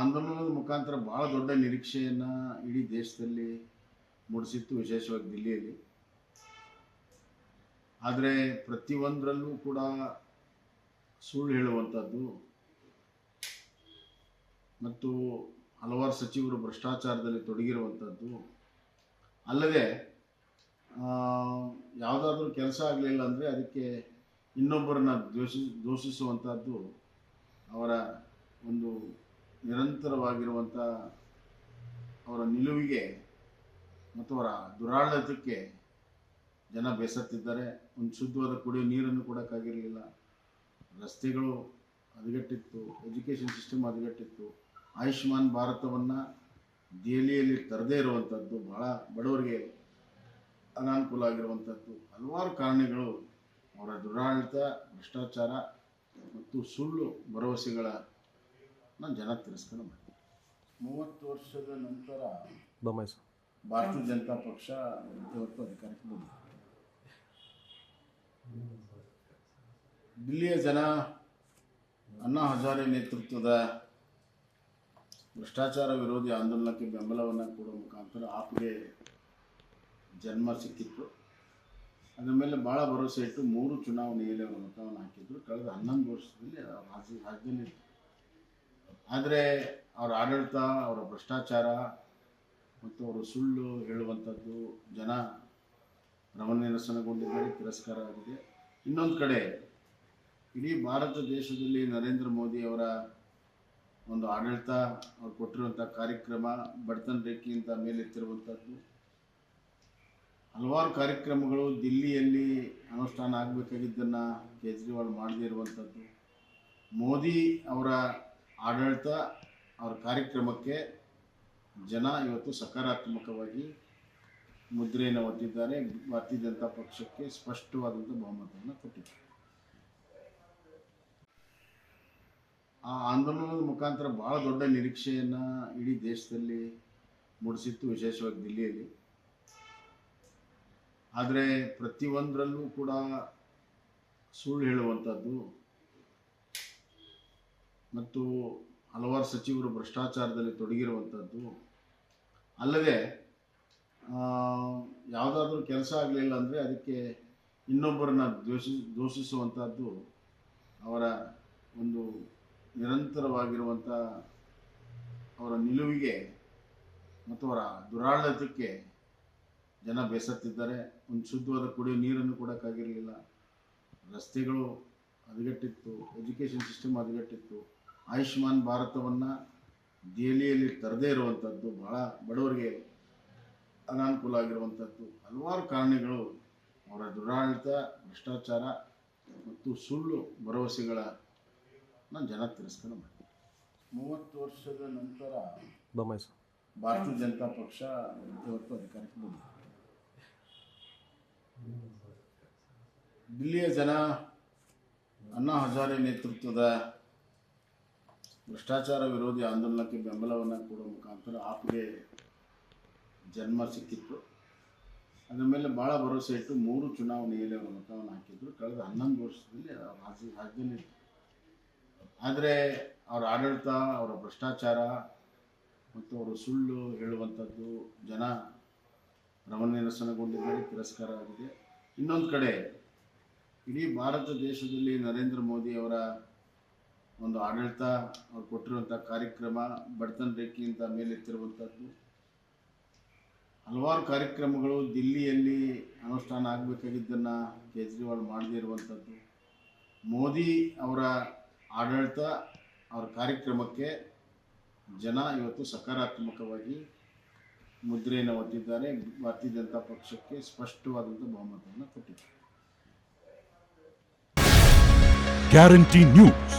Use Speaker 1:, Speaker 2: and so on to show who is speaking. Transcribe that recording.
Speaker 1: ಆಂದೋಲನದ ಮುಖಾಂತರ ಭಾಳ ದೊಡ್ಡ ನಿರೀಕ್ಷೆಯನ್ನು ಇಡೀ ದೇಶದಲ್ಲಿ ಮೂಡಿಸಿತ್ತು, ವಿಶೇಷವಾಗಿ ದಿಲ್ಲಿಯಲ್ಲಿ. ಆದರೆ ಪ್ರತಿಯೊಂದರಲ್ಲೂ ಕೂಡ ಸುಳ್ಳು ಹೇಳುವಂಥದ್ದು ಮತ್ತು ಹಲವಾರು ಸಚಿವರು ಭ್ರಷ್ಟಾಚಾರದಲ್ಲಿ ತೊಡಗಿರುವಂಥದ್ದು ಅಲ್ಲದೆ ಯಾವುದಾದ್ರೂ ಕೆಲಸ ಆಗಲಿಲ್ಲ ಅಂದರೆ ಅದಕ್ಕೆ ಇನ್ನೊಬ್ಬರನ್ನ ದ್ವೇಷಿ ದೂಷಿಸುವಂಥದ್ದು ಅವರ ಒಂದು ನಿರಂತರವಾಗಿರುವಂಥ ಅವರ ನಿಲುವಿಗೆ ಮತ್ತು ಅವರ ದುರಾಡಳಿತಕ್ಕೆ ಜನ ಬೇಸತ್ತಿದ್ದಾರೆ. ಒಂದು ಶುದ್ಧವಾದ ಕುಡಿಯೋ ನೀರನ್ನು ಕೊಡೋಕ್ಕಾಗಿರಲಿಲ್ಲ ರಸ್ತೆಗಳು ಹದಗೆಟ್ಟಿತ್ತು, ಎಜುಕೇಷನ್ ಸಿಸ್ಟಮ್ ಹದಗೆಟ್ಟಿತ್ತು. ಆಯುಷ್ಮಾನ್ ಭಾರತವನ್ನು ದೆಹಲಿಯಲ್ಲಿ ತರದೇ ಇರುವಂಥದ್ದು ಭಾಳ ಬಡವರಿಗೆ ಅನಾನುಕೂಲ ಆಗಿರುವಂಥದ್ದು ಹಲವಾರು ಕಾರಣಗಳು ಅವರ ದುರಾಡಳಿತ, ಭ್ರಷ್ಟಾಚಾರ ಮತ್ತು ಸುಳ್ಳು ಭರವಸೆಗಳನ್ನು ಜನ ತಿರಸ್ಕಾರ ಮಾಡ್ತೀನಿ. ಮೂವತ್ತು ವರ್ಷದ ನಂತರ
Speaker 2: ಬೊಮ್ಮಾಯಿ ಸರ್.
Speaker 1: ಭಾರತೀಯ ಜನತಾ ಪಕ್ಷ ಇವತ್ತು ಅಧಿಕಾರಕ್ಕೆ ಬಂದಿದೆ. ದಿಲ್ಲಿಯ ಜನ ಅಣ್ಣಾ ಹಜಾರೆ ನೇತೃತ್ವದ ಭ್ರಷ್ಟಾಚಾರ ವಿರೋಧಿ ಆಂದೋಲನಕ್ಕೆ ಬೆಂಬಲವನ್ನು ಕೊಡುವ ಮುಖಾಂತರ ಆಪ್ಗೆ ಜನ್ಮ ಸಿಕ್ಕಿತ್ತು. ಅದರ ಮೇಲೆ ಭಾಳ ಭರವಸೆ ಇಟ್ಟು ಮೂರು ಚುನಾವಣೆಯಲ್ಲಿ ಅವರು ಮತವನ್ನು ಹಾಕಿದ್ರು. ಕಳೆದ ಹನ್ನೊಂದು ವರ್ಷದಲ್ಲಿ ರಾಜ್ಯ ರಾಜ್ಯದಲ್ಲಿ ಆದರೆ ಅವರ ಆಡಳಿತ, ಅವರ ಭ್ರಷ್ಟಾಚಾರ ಮತ್ತು ಅವರು ಸುಳ್ಳು ಹೇಳುವಂಥದ್ದು ಜನ ರಮನಿರಸನಗೊಂಡಿದ್ದಾರೆ ತಿರಸ್ಕಾರ ಆಗಿದೆ. ಇನ್ನೊಂದು ಕಡೆ, ಇಡೀ ಭಾರತ ದೇಶದಲ್ಲಿ ನರೇಂದ್ರ ಮೋದಿ ಅವರ ಒಂದು ಆಡಳಿತ, ಅವ್ರು ಕೊಟ್ಟಿರುವಂಥ ಕಾರ್ಯಕ್ರಮ, ಬಡತನ ರೇಖೆಯಿಂದ ಮೇಲೆತ್ತಿರುವಂಥದ್ದು. ಹಲವಾರು ಕಾರ್ಯಕ್ರಮಗಳು ದಿಲ್ಲಿಯಲ್ಲಿ ಅನುಷ್ಠಾನ ಆಗಬೇಕಾಗಿದ್ದನ್ನು ಕೇಜ್ರಿವಾಲ್ ಮಾಡದೇ ಇರುವಂಥದ್ದು. ಮೋದಿ ಅವರ ಆಡಳಿತ ಅವರ ಕಾರ್ಯಕ್ರಮಕ್ಕೆ ಜನ ಇವತ್ತು ಸಕಾರಾತ್ಮಕವಾಗಿ ಮುದ್ರೆಯನ್ನು ಒತ್ತಿದ್ದಾರೆ. ಭಾರತೀಯ ಜನತಾ ಪಕ್ಷಕ್ಕೆ ಸ್ಪಷ್ಟವಾದಂಥ ಬಹುಮತವನ್ನು ಕೊಟ್ಟಿದ್ದಾರೆ. ಆ ಆಂದೋಲನದ ಮುಖಾಂತರ ಭಾಳ ದೊಡ್ಡ ನಿರೀಕ್ಷೆಯನ್ನು ಇಡೀ ದೇಶದಲ್ಲಿ ಮೂಡಿಸಿತ್ತು, ವಿಶೇಷವಾಗಿ ದಿಲ್ಲಿಯಲ್ಲಿ. ಆದರೆ ಪ್ರತಿಯೊಂದರಲ್ಲೂ ಕೂಡ ಸುಳ್ಳು ಹೇಳುವಂಥದ್ದು ಮತ್ತು ಹಲವಾರು ಸಚಿವರು ಭ್ರಷ್ಟಾಚಾರದಲ್ಲಿ ತೊಡಗಿರುವಂಥದ್ದು ಅಲ್ಲದೆ ಯಾವುದಾದ್ರೂ ಕೆಲಸ ಆಗಲಿಲ್ಲ ಅಂದರೆ ಅದಕ್ಕೆ ಇನ್ನೊಬ್ಬರನ್ನ ದ್ವೇಷಿ ದೂಷಿಸುವಂಥದ್ದು ಅವರ ಒಂದು ನಿರಂತರವಾಗಿರುವಂಥ ಅವರ ನಿಲುವಿಗೆ ಮತ್ತು ಅವರ ದುರಾಡಳಿತಕ್ಕೆ ಜನ ಬೇಸತ್ತಿದ್ದಾರೆ. ಒಂದು ಶುದ್ಧವಾದ ಕುಡಿಯೋ ನೀರನ್ನು ಕೊಡೋಕ್ಕಾಗಿರಲಿಲ್ಲ ರಸ್ತೆಗಳು ಹದಗೆಟ್ಟಿತ್ತು, ಎಜುಕೇಷನ್ ಸಿಸ್ಟಮ್ ಹದಗೆಟ್ಟಿತ್ತು. ಆಯುಷ್ಮಾನ್ ಭಾರತವನ್ನು ದೆಹಲಿಯಲ್ಲಿ ತರದೇ ಇರುವಂಥದ್ದು ಭಾಳ ಬಡವರಿಗೆ ಅನಾನುಕೂಲ ಆಗಿರುವಂಥದ್ದು ಹಲವಾರು ಕಾರಣಗಳು ಅವರ ದುರಾಡಳಿತ ಭ್ರಷ್ಟಾಚಾರ ಮತ್ತು ಸುಳ್ಳು ಭರವಸೆಗಳನ್ನು ಜನ ತಿರಸ್ಕಾರ ಮಾಡಿದೆ. ಮೂವತ್ತು ವರ್ಷದ ನಂತರ ಭಾರತೀಯ ಜನತಾ ಪಕ್ಷ ಇವತ್ತು ಅಧಿಕಾರಕ್ಕೆ ಬಂದಿದೆ. ದಿಲ್ಲಿಯ ಜನ ಅಣ್ಣಾ ಹಜಾರೆ ನೇತೃತ್ವದ ಭ್ರಷ್ಟಾಚಾರ ವಿರೋಧಿ ಆಂದೋಲನಕ್ಕೆ ಬೆಂಬಲವನ್ನು ಕೊಡುವ ಮುಖಾಂತರ ಆಪ್ಗೆ ಜನ್ಮ ಸಿಕ್ಕಿತ್ತು. ಅದರ ಮೇಲೆ ಭಾಳ ಭರವಸೆ ಇಟ್ಟು ಮೂರು ಚುನಾವಣೆಯಲ್ಲಿ ಅವರು ಮತವನ್ನು ಹಾಕಿದ್ರು. ಕಳೆದ ಹನ್ನೊಂದು ವರ್ಷದಲ್ಲಿ ರಾಜ್ಯ ರಾಜ್ಯದಲ್ಲಿ ಆದರೆ ಅವರ ಆಡಳಿತ, ಅವರ ಭ್ರಷ್ಟಾಚಾರ ಮತ್ತು ಅವರು ಸುಳ್ಳು ಹೇಳುವಂಥದ್ದು ಜನ ರಮನಿರಸನಗೊಂಡಿದ್ದಾರೆ ತಿರಸ್ಕಾರ ಆಗಿದೆ. ಇನ್ನೊಂದು ಕಡೆ ಇಡೀ ಭಾರತ ದೇಶದಲ್ಲಿ ನರೇಂದ್ರ ಮೋದಿ ಅವರ ಒಂದು ಆಡಳಿತ ಅವ್ರು ಕೊಟ್ಟಿರುವಂಥ ಕಾರ್ಯಕ್ರಮ, ಬಡತನ ರೇಖೆಯಿಂದ ಮೇಲೆತ್ತಿರುವಂಥದ್ದು ಹಲವಾರು ಕಾರ್ಯಕ್ರಮಗಳು ದಿಲ್ಲಿಯಲ್ಲಿ ಅನುಷ್ಠಾನ ಆಗಬೇಕಾಗಿದ್ದನ್ನು ಕೇಜ್ರಿವಾಲ್ ಮಾಡದೇ ಇರುವಂಥದ್ದು ಮೋದಿ ಅವರ ಆಡಳಿತ, ಅವರ ಕಾರ್ಯಕ್ರಮಕ್ಕೆ ಜನ ಇವತ್ತು ಸಕಾರಾತ್ಮಕವಾಗಿ ಮುದ್ರೆಯನ್ನು ಒತ್ತಿದ್ದಾರೆ. ಭಾರತೀಯ ಜನತಾ ಪಕ್ಷಕ್ಕೆ ಸ್ಪಷ್ಟವಾದಂಥ ಬಹುಮತವನ್ನು ಕೊಟ್ಟಿದ್ದಾರೆ.
Speaker 3: Guarantee news